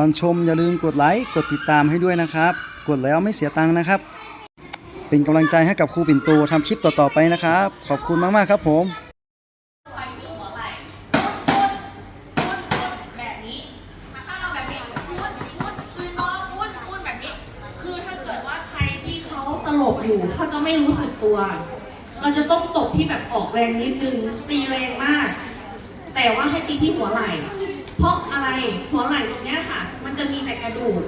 ก่อนชมอย่าลืมกดไลค์กดติดตามให้ด้วยนะครับ กดแล้วไม่เสียตังค์นะครับ เป็นกำลังใจให้กับครูปิ่นโตทำคลิปต่อๆไปนะครับ ขอบคุณมากๆครับผมคืนน้องพุดพุดแบบนี้คือถ้าเกิดว่าใครที่เขาสลบอยู่เขาจะไม่รู้สึกตัว เราจะต้องตบที่แบบออกแรงนิดนึงตีแรงมาก แต่ว่าให้ตีที่หัวไหล่ เพราะอะไรหัวไหล่ตรงนี้ค่ะ มันจะมีแต่กระดูก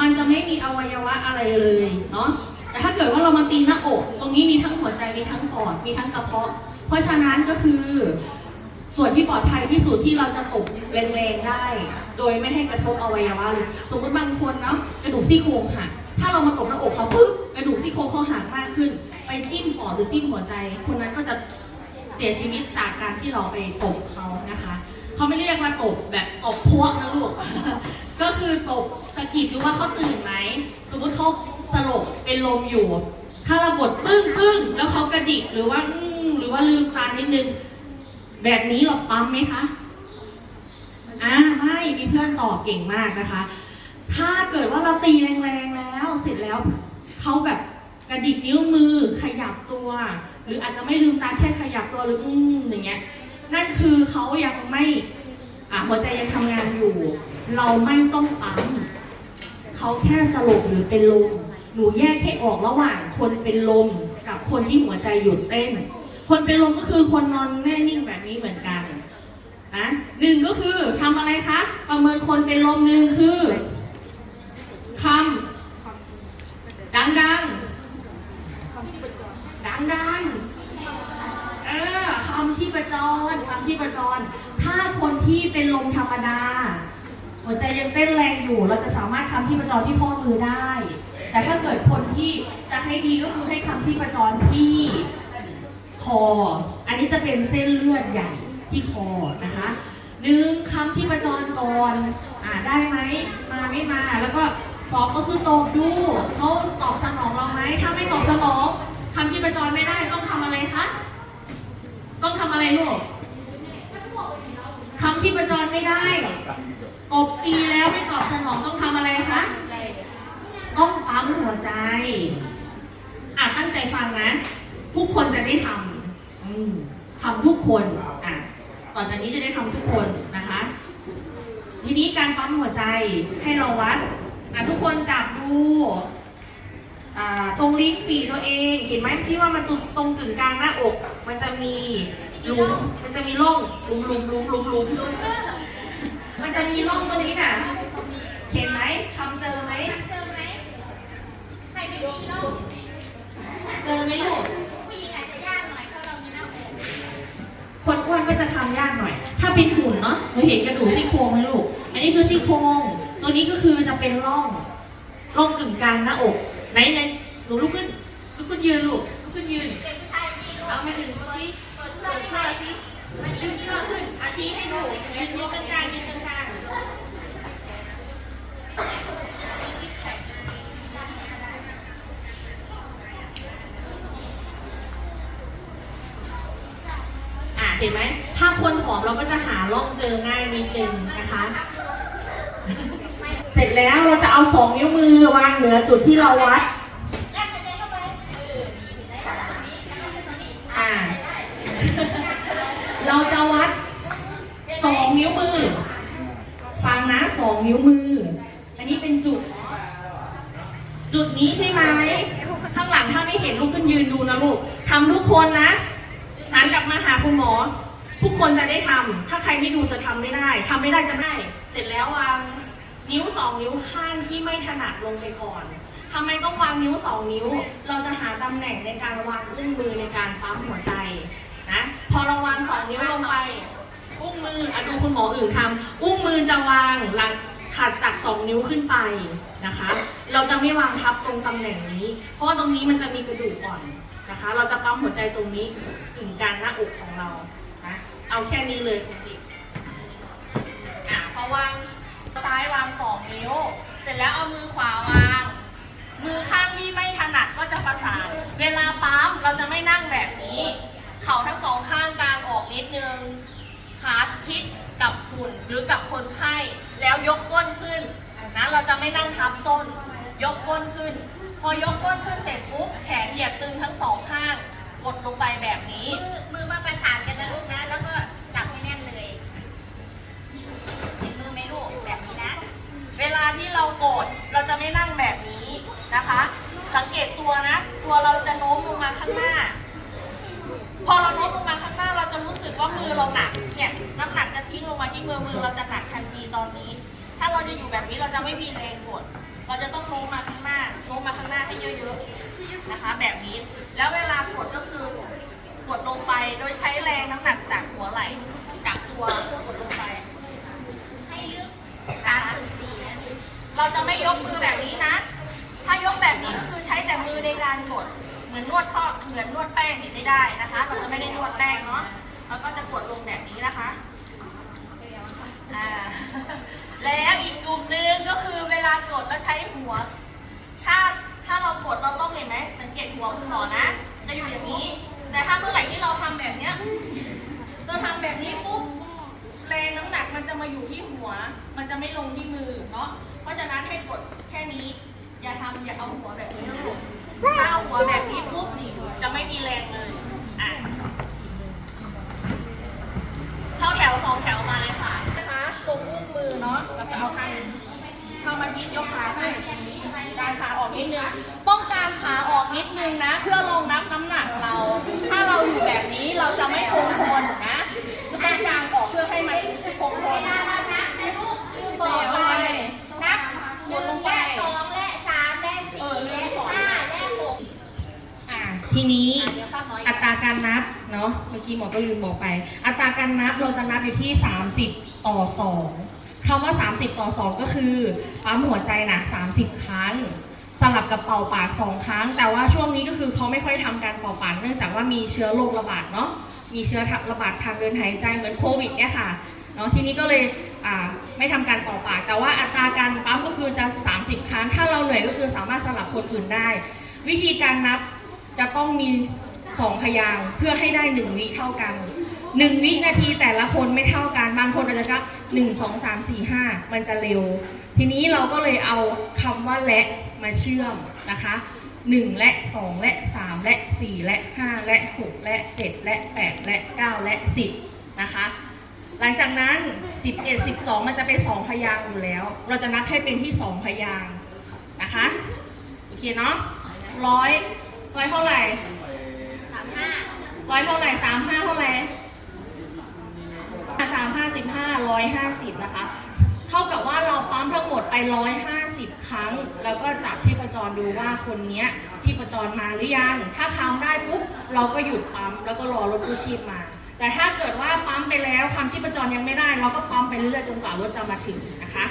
มันจะไม่มีอวัยวะอะไรเลยเนาะแต่ถ้าเกิดว่าเรามาตีหน้าอก ตรงนี้มีทั้งหัวใจมีทั้งปอดมีทั้งกระเพาะ เพราะฉะนั้นก็คือส่วนที่ปลอดภัยที่สุดที่เราจะตกแรงๆได้ โดยไม่ให้กระทบอวัยวะเลยสมมติบางคนเนาะกระดูกซี่โครงหักถ้าเรามาตกหน้าอกเขาปึ๊บกระดูกซี่โครงเขาหักมากขึ้น ไปจิ้มปอดหรือจิ้มหัวใจ คนนั้นก็จะ สียชีวิตจากการที่เราไปตบเขานะคะเขาไม่ได้เรียกว่าตบแบบตบพวกนะลูก ก็คือตบสะกิดดูว่าเขาตื่นไหมสมมติเขาสลบเป็นลมอยู่ ถ้าเราบดปึ้งปึ้งแล้วเขากระดิกหรือว่าหรือว่าลืมตานิดนึง แบบนี้เราปั๊มไหมคะอ่าไม่มีเพื่อนตอบเก่งมากนะคะ ถ้าเกิดว่าเราตีแรงๆแล้วเสร็จแล้วเขาแบบกระดิกนิ้วมือขยับตัว หรืออาจจะไม่ลืมตาแค่ขยับตัวหรืออืมอย่างเงี้ย นั่นคือเขายังไม่อ่าหัวใจยังทำงานอยู่ เราไม่ต้องปั๊มเขาแค่สลบหรือเป็นลมหนูแยกให้ออกระหว่างคนเป็นลมกับคนที่หัวใจหยุดเต้น คนเป็นลมก็คือคนนอนแน่นิ่งแบบนี้เหมือนกันนะหนึ่งก็คือทำอะไรคะ ประเมินคนเป็นลมหนึ่งคือคำดังดัง ดังดังๆ เออคำชีพจรคำชีพจร ถ้าคนที่เป็นลมธรรมดา หัวใจยังเต้นแรงอยู่ เราจะสามารถคำที่ประจรที่ข้อมือได้ แต่ถ้าเกิดคนที่จะให้ดีก็คือให้คำที่ประจรที่คอ อันนี้จะเป็นเส้นเลือดใหญ่ที่คอนะคะหนึ่งคำที่ประจรก่อนอ่าได้ไหม มาไม่มา แล้วก็สองก็คือตอบดูเขาตอบสนองเราไหม ถ้าไม่ตอบสนองำที่ประจรไม่ได้ต้องทำอะไรคะ ต้องทำอะไรลูกคำที่ประจรไม่ได้ตบตีแล้วไม่ตอบสนองต้องทำอะไรคะ ต้องปั๊มหัวใจอะตั้งใจฟังนะ ทุกคนจะได้ทำอืมทำทุกคนอะต่อจากนี้จะได้ทำทุกคนนะคะ ทีนี้การปั๊มหัวใจให้เราวัดอะทุกคนจับดู ตรงลิ้นปี่ตัวเอง เห็นไหมที่ว่ามันตรงตรงกึ่งกลางหน้าอก มันจะมีหลุมมันจะมีร่องหลุมหลุมหลุมหลุมหลุมหลุมมันจะมีร่องตรงนี้น่ะ เห็นไหมทำเจอไหมเจอไหมใครไม่มีโรคเจอไหมลูกผู้หญิงอาจจะยากหน่อยเพราะเรามีหน้าอกคนอ้วนก็จะทำยากหน่อย ถ้าเป็นหุ่นเนาะเราเห็นกระดูกซี่โครงไหมลูก อันนี้คือซี่โครง ตัวนี้ก็คือจะเป็นร่องร่องกึ่งกลางหน้าอก ไหนไหนหนูลุกขึ้นลุกขึ้นยืนลูกลุกขึ้นยืนเอาคมาถึงซิเปิดเสื้อเสื้อสิมันดึงเสื้อขึ้นอาชี้ให้ดูยืนยืนกลางยืนกลางๆอะเห็นไหมถ้าคนผอมเราก็จะหาร่องเจอง่ายนิดนึงนะคะ เสร็จแล้วเราจะเอาสองนิ้วมือวางเหนือจุดที่เราวัดเราเราจะวัดสองนิ้วมือ ฟังนะสองนิ้วมือ อันนี้เป็นจุด จุดนี้ใช่ไหมข้างหลังถ้าไม่เห็นลูกขึ้นยืนดูนะลูกทำทุกคนนะหันกลับมาหาคุณหมอ ทุกคนจะได้ทำถ้าใครไม่ดูจะทำไม่ได้ทำไม่ได้จะไม่เสร็จแล้ววาง นิ้วสองนิ้วข้างที่ไม่ถนัดลงไปก่อนทำไมต้องวางนิ้วสองนิ้ว เราจะหาตำแหน่งในการวางอุ้งมือในการปั๊มหัวใจนะ พอเราวางสองนิ้วลงไป อุ้งมืออะดูคุณหมออื่นทำอุ้งมือจะวางหลังถัดจากสองนิ้วขึ้นไปนะคะ เราจะไม่วางทับตรงตำแหน่งนี้ เพราะว่าตรงนี้มันจะมีกระดูกอ่อนนะคะ เราจะปั๊มหัวใจตรงนี้ถึงกลางหน้าอกของเรานะเอาแค่นี้เลยคุณดิอะพอวาง ซ้ายวางสองนิ้ว เสร็จแล้วเอามือขวาวาง มือข้างที่ไม่ถนัดก็จะประสาน เวลาปั๊มเราจะไม่นั่งแบบนี้ เข่าทั้งสองข้างกลางออกนิดนึงขาชิดกับหุ่นหรือกับคนไข้ แล้วยกก้นขึ้นนะเราจะไม่นั่งทับส้น ยกก้นขึ้น พอยกก้นขึ้นเสร็จปุ๊บแขนเหยียดตึงทั้งสองข้างกดลงไปแบบนี้มือมือมาป กดเราจะไม่นั่งแบบนี้นะคะ สังเกตตัวนะ ตัวเราจะโน้มลงมาข้างหน้า พอเราโน้มลงมาข้างหน้า เราจะรู้สึกว่ามือเราหนัก เนี่ยน้ำหนักจะทิ้งลงมาที่มือมือเราจะหนักทันทีตอนนี้ ถ้าเราจะอยู่แบบนี้เราจะไม่มีแรงกด เราจะต้องโน้มมาข้างหน้า โน้มมาข้างหน้าให้เยอะๆนะคะ แบบนี้ แล้วเวลากดก็คือกดลงไปโดยใช้แรงน้ำหนักจากหัวไหล่จากตัวกดลงไป ให้ลึกลาง เราจะไม่ยกมือแบบนี้นะ ถ้ายกแบบนี้ก็คือใช้แต่มือในการกด เหมือนนวดข้อเหมือนนวดแป้งนี่ไม่ได้นะคะ เราจะไม่ได้นวดแป้งเนาะเราก็จะกดลงแบบนี้นะคะอ่าแล้วอีกกลุ่มหนึ่งก็คือเวลากดแล้วใช้หัว ถ้าถ้าเรากดเราต้องเห็นไหมสังเกตหัวคุณหมอนะ จะอยู่อย่างนี้ แต่ถ้าเมื่อไหร่ที่เราทำแบบเนี้ยเราทำแบบนี้ปุ๊บแรงน้ำหนักมันจะมาอยู่ที่หัว มันจะไม่ลงที่มือเนาะ เพราะฉะนั้นให้กดแค่นี้ อย่าทำอย่าเอาหัวแบบนี้นะลูกถ้าเอาหัวแบบนี้ปุ๊บนี่จะไม่มีแรงเลยอะเข้าแถวสองแถวมาเลยค่ะนะคะตรงอุ้งมือเนาะเราจะเอาข้างนี้เข้ามาชิดยกขาขึ้นได้ขาออกนิดนึงต้องการขาออกนิดนึงนะ เพื่อรองรับน้ำหนักเรา ถ้าเราอยู่แบบนี้เราจะไม่คงทนนะต้องกางออกเพื่อให้มันคงทน บอกไป นับห ก นึ่ ด ง ลงไป และสองและสามและสี่และห้าและหก อะทีนี้ อะเดี๋ยวป้าหมอ อัตรา การนับเนาะเมื่อกี้หมอก็ลืมบอกไป อัตราการนับเราจะนับอยู่ที่ 30 ต่อ 2คำว่า 30 ต่อ 2 ก็คือปั๊มหัวใจนะ30 ครั้ง สลับกับเป่าปาก 2 ครั้ง แต่ว่าช่วงนี้ก็คือเขาไม่ค่อยทำการเป่าปากเนื่องจากว่ามีเชื้อโรคระบาดเนาะมีเชื้อระบาดทางเดินหายใจเหมือนโควิดเนี่ยค่ะเนาะทีนี้ก็เลยไม่ทำการเป่าปาก แต่ว่าอัตราการปั๊มก็คือจะ 30 ครั้ง ถ้าเราเหนื่อยก็คือสามารถสลับคนอื่นได้ วิธีการนับจะต้องมี สองพยางเพื่อให้ได้หนึ่งวิเท่ากันหนึ่งวินาทีแต่ละคนไม่เท่ากัน บางคนอาจจะนับหนึ่งสองสามสี่ห้ามันจะเร็ว ทีนี้เราก็เลยเอาคำว่าและมาเชื่อมนะคะหนึ่งและสองและสามและสี่และห้าและหกและเจ็ดและแปดและเก้าและสิบนะคะหลังจากนั้น11 12มันจะเป็น2พยางอยู่แล้ว เราจะนับให้เป็นที่2พยางนะคะโอเคเนาะร้อยร้อยเท่าไหร่ ร้อยเท่าไหร่สามห้าเท่าไหร่สามห้าสิบห้าร้อยห้าสิบนะคะ เท่ากับว่าเราปั๊มทั้งหมดไปร้อยห้าสิบครั้ง แล้วก็จับที่ประจรดูว่าคนเนี้ยที่ประจรมาหรือยัง ถ้าคำได้ปุ๊บเราก็หยุดปั๊มแล้วก็รอรถกู้ชีพมา แต่ถ้าเกิดว่าปั๊มไปแล้วคำที่ประจรยังไม่ได้ เราก็ปั๊มไปเรื่อยๆจนกว่ารถจะมาถึงนะคะ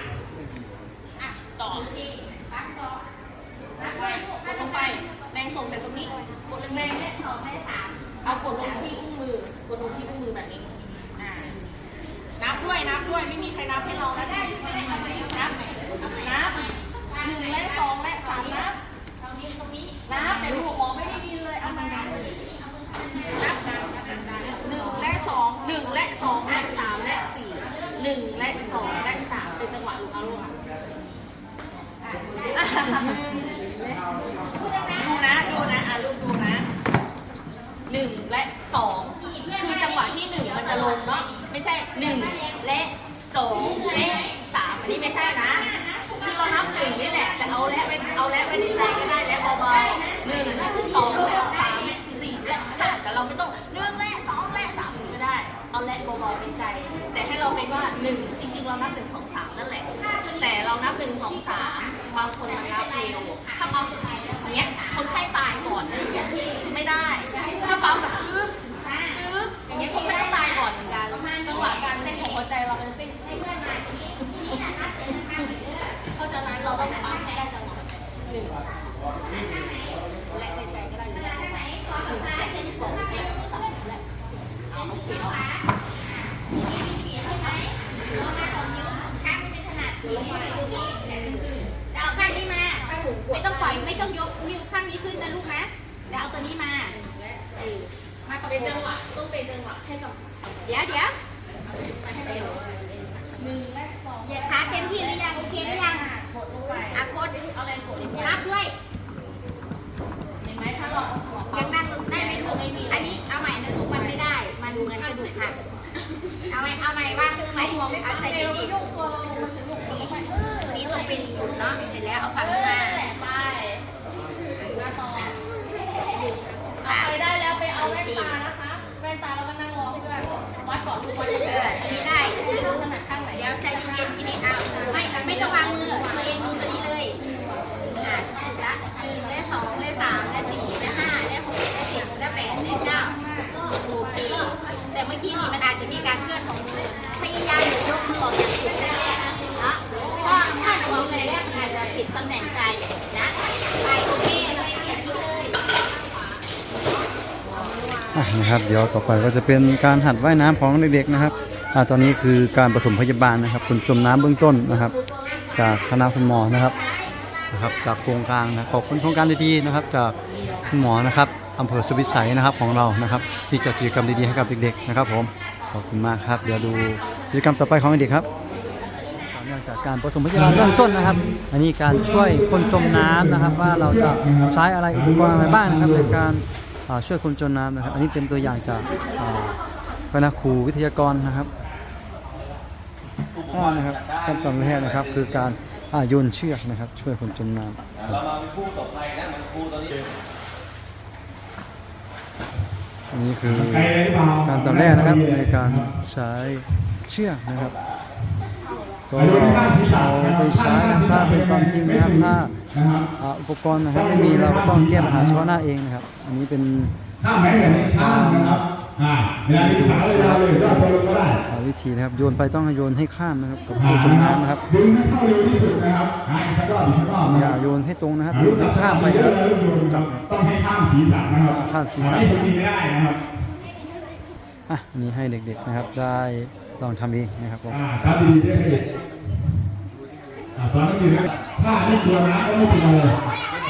ต่อ สี่ปั๊บต่อนับ ไป ด้วยลูก กดลงไปแรงส่งจากตรงนี้กดแรงๆ และสองและสาม เอากดลงที่อุ้งมือกดลงที่อุ้งมือแบบนี้อ่านับด้วยนับด้วยไม่มีใครนับให้เรานะได้นับนับหนึ่งและสองและสามนับ ตรงนี้ตรงนี้ นับแต่ลูกหมอไม่ได้ยินเลยเอามานับนับนับหนึ่งและสองหนึ่งและสองและสามและสี่หนึ่งและสองและสามเป็นจังหวะลูกเอาลูกอะอะดูนะดูนะอะลูกดูนะ หนึ่งและสองคือจังหวะที่หนึ่งมันจะลงเนาะไม่ใช่หนึ่งและสองและสามอันนี้ไม่ใช่นะ คือเรานับหนึ่งนี่แหละ แต่ เอาและไว้เอาและไว้ในใจก็ได้และเบาๆหนึ่งสองและสามสี่และห้าแต่เราไม่ต้องหนึ่งและสองและสามก็ได้ เอาและเบาๆในใจ แต่ให้เราเป็นว่าหนึ่งจริงๆเรานับหนึ่งสองสามนั่นแหละ แต่เรานับหนึ่งสองสามบางคนมันนับเร็วถ้าปั๊มอย่างเงี้ยคนไข้ตายก่อนอะไรอย่างเงี้ยไม่ได้ ถ้าปั๊มแบบปึ๊บปึ๊บอย่างเงี้ยคนไข้ต้องตายก่อนเหมือนกันจังหวะการเต้นของหัวใจเรามันจะเป็นเพราะฉะนั้นเราต้อง และในใจก็ได้หนึ่งและสองและสามและสี่เอาโอเคเอาข้างไม่เป็นขนาดนี้จะเอาข้างนี้มา ไม่ต้องปล่อยไม่ต้องยกนิ้วข้างนี้ขึ้นนะลูกนะแล้วเอาตัวนี้มา มาประกเป็นจังบหวะต้องเป็นจังหวะให้กับเดี๋ยวเดี๋ยวหนึ่งและสองเหยียดขาเต็มที่หรือยังโอเคหรือยังหกดลงไปอะกด นะครับ เดี๋ยวต่อไปก็จะเป็นการหัดว่ายน้ำของเด็กๆนะครับอตอนนี้คือการปฐมพยาบาลนะครับคนจมน้ำเบื้องต้นนะครับ จากคณะคุณหมอนะครับนะครับจากโครงการนะขอบคุณโครงการดีๆนะครับ จากคุณหมอนะครับอำเภอสวิตไสนะครับของเรานะครับ ที่จัดกิจกรรมดีๆให้กับเด็กๆนะครับ ผมขอบคุณมากครับ เดี๋ยวดูกิจกรรมต่อไปของเด็กครับเนื่องจากการปฐมพยาบาลเบื้องต้นนะครับ อันนี้การช่วยคนจมน้ำนะครับ ว่าเราจะใช้อะไรอุปกรณ์อะไรบ้างนะครับในการ ช่วยคนจมน้ำนะครับ อันนี้เป็นตัวอย่างจากอ่าคณะครูวิทยากรนะครับอ่านะครับขั้นตอนแรกนะครับ คือการอ่าโยนเชือกนะครับ ช่วยคนจมน้ำเรามาเป็นผู้ตกภัยนะมันครูตอนนี้อันนี้คือการตอนแรกนะครับในการใช้เชือกนะครับ ก็เอาไปใช้นะครับถ้าเป็นความจริงนะครับถ้าอ่าอุปกรณ์นะครับไม่มีเราก็ต้องแก้ปัญหาเฉพาะหน้าเองนะครับ อันนี้เป็นข้ามไหมแบบนี้ข้ามนะครับอ่าเวลาที่สาวเลยยาวเลยก็พอลงก็ได้อ่าวิธีนะครับโยนไปต้องให้โยนให้ข้ามนะครับกับผู้จมน้ำนะครับดึงให้เข้าเร็วที่สุดนะครับอ่าอีกสักรอบอีกสักรอบนะอคย่ารับโยนให้ตรงนะครับอ่าโยนให้ข้ามไปเยนะคอะรับแล้วโยนครับต้องให้ข้ามศีรษะนะครับข้ามศีรษะอันนี้ผมกินไม่ได้นะครับอะอันนี้ให้เด็กๆนะครับได้ ลองทำเองนะครับผมครับดีๆด้วยครับอ่าสอนนักเรียนถ้าไม่กลัวน้ำก็ไม่เป็นไร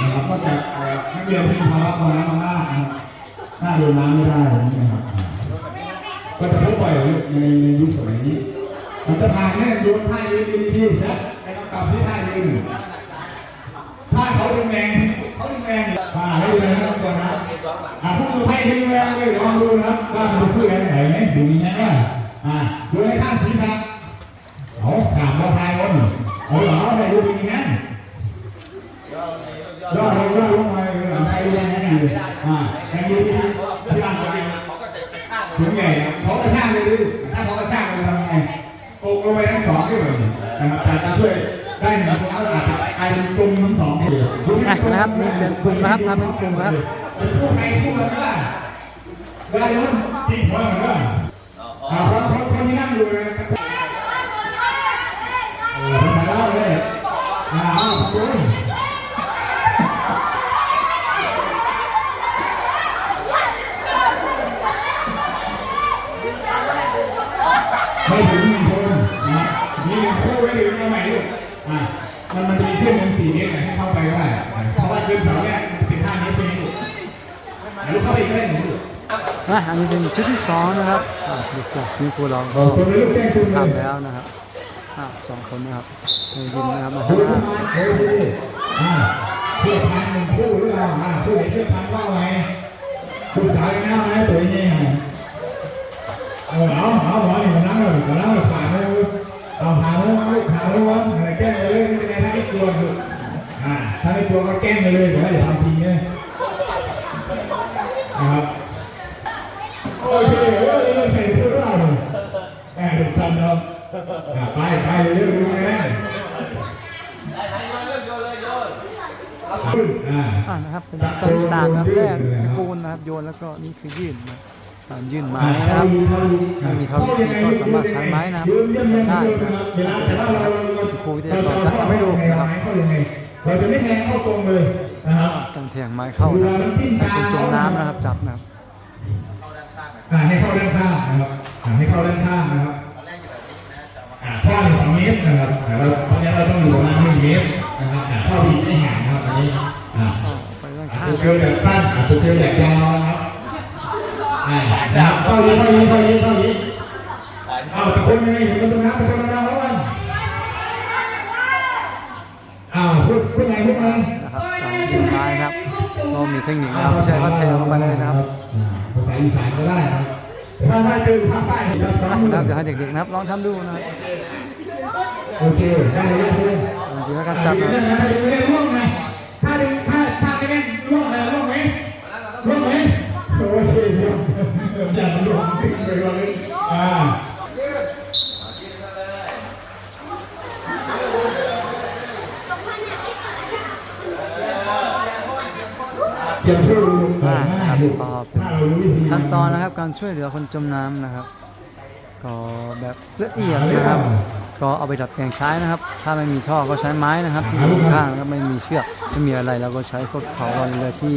นะครับก็จะเอ่อนักเรียนที่ภาวะกลัวน้ำมากนะครับถ้าโดนน้ำไม่ได้นี้นะครับก็จะพบบ่อยในในยุคสมัยนี้มันจะผ่าแน่โยนท่ายืนดีๆที่ซะไอ้กำกับที่ท่ายืนถ้าเขาดึงแรงเขาดึงแรงผ่าให้ดูนะทุกคนนะอ่าพวกมือไพ่ดึงแรงเลยลองดูนะครับว่ามันจะช่วยแรงไหนไหมดูนี่นะเนี่ย อ่าดูให้ท่านศีรษะเอาถามเราทายวันเอาเหรอไหนดูดีงั้นย่อลงย่อลงมาเลยเอาไปแรงนั่นอยู่อ่าแรงดีที่ที่ร่างกายเขาก็จะกระชากถึงใหญ่ครับเขากระชากเลยดิถ้าเขากระชากเลยทำไงโกงลงไปทั้งสองด้วยนะครับแต่จะช่วยได้หนึ่งคนก็อาจจะกลายเป็นกลุ่มทั้งสองเลยอะนะครับเป็นกลุ่มนะครับทำเป็นกลุ่มครับเป็นคู่ใครคู่มันก็ได้เวลาโยนจริงหัวมันก็อ่า คนที่นั่งอยู่เลยมาแล้วเลยอ่าเอาขอบคุณไม่ถึงหนึ่งคนนะนี่คู่ไว้ถึงเอาใหม่ลูกอะมันมันจะมีเส้นหนึ่งสี่เมตรให้เข้าไปได้เพราะว่าขึ้นแถวเนี้ยมันเป็นห้าเมตรใช่ไหมลูกเข้าไปอีกก็ได้หนึ่งลูก อะอันนี้เป็นชุดที่สองนะครับอ่าลูกจากทีมครูเราก็คนเลยลูกแจ้งทำแล้วนะครับสองคนนะครับให้ยินนะครับมาคุข้างณหน้ามาเฮ้ยดีอ่าเพื่อพันหนึ่งคู่หรือเปล่าอ่าคู่ไหนเชื่อพันว่าไงลูกสาวยังน่าไหมตัวนี้ไงเออเอาเอาหมอนี่มานั่งเลยมานั่งเลยผ่านเลยเอาผ่านเลยลูกผ่านเลยวันอะไรแกล้งเลยไม่เป็นไรถ้าไม่กลัวคืออ่าถ้าไม่กลัวก็แก้ไปเลยเดี๋ยวอย่าทำจริงเนี่ยนะครับ โอเคเออเออใส่เสื้อเราเลยแอบดูกันเนาะอ่าไปไปเรื่อยๆเลยอ่า อ่านะครับเป็นตอนที่สามนะครับแรกปูนนะครับโยนแล้วก็นี่คือยื่นนะอ่ายื่นไม้นะครับไม่มีทอวิซีก็สามารถใช้ไม้นะครับได้นะครับครูวิทยากรจะทำให้ดูนะครับเราจะไม่แทงเข้าตรงเลยนะครับการแทงไม้เข้านะครับให้คนจมน้ำนะครับจับนะครับ ให้เข้าด้านข้างนะครับให้เข้าด้านข้างนะครับอันแรกอยู่อหนึ่งสองเมตรนะครับแต่เราเพราะงั้นเราต้องอยู่ประมาณหนึ่งเมตรนะครับเข้าผิไม่ห่างนะครับอนนี้ตัวเกลียวแบบสั้นตัวเกลียวแบบยาวนะครับนะครับเข้าเยอเข้าเยอเข้าเยอเข้าเยอเอาตะโกนยังไงตะโกนตรงนั้นตะโกนตรงนั้นแล้วกันอ้าวพูดพูดไงพูดไงนะครับการสุดท้ายครับเรามีเทคนิคนะครับใช้วัดเทลงไปเลยนะครับภาษาอีสานะครับเดี๋ยวให้เด็กๆนะครับลองทำดูนะครับโอเคได้เลยได้เลยจริงๆแล้วการจับถ้านะดึงถ้าดึงไม่ได้ร่วงไหมถ้าดึงถ้าถ้าไม่ได้ร่วงเลยร่วงไหมร่วงไหมโอเคร่วงอย่ามาร่วงขึ้นไปเลยอ่าเดี๋ยวพูดดูก่อนหน้าดูถ้าเรารู้วิธี ขั้นตอนนะครับการช่วยเหลือคนจมน้ำนะครับ ก็แบบละเอียดนะครับ ก็เอาไปดัดแปลงใช้นะครับ ถ้าไม่มีท่อก็ใช้ไม้นะครับ ที่อยู่ข้างนะครับไม่มีเชือกไม่มีอะไรเราก็ใช้พวกเขาวันเรือที่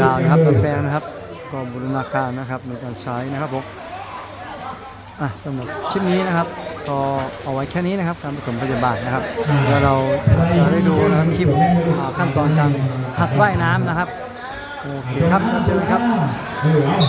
ยาวนะครับดัดแปลงนะครับ ก็บูรณาการนะครับในการใช้นะครับผมอะสำหรับคลิปนี้นะครับก็เอาไว้แค่นี้นะครับการปฐมพยาบาลนะครับเดี๋ยวเราจะได้ดูนะครับคลิปขั้นตอนการหัดว่ายน้ำนะครับ โอเคครับเจอกันครับ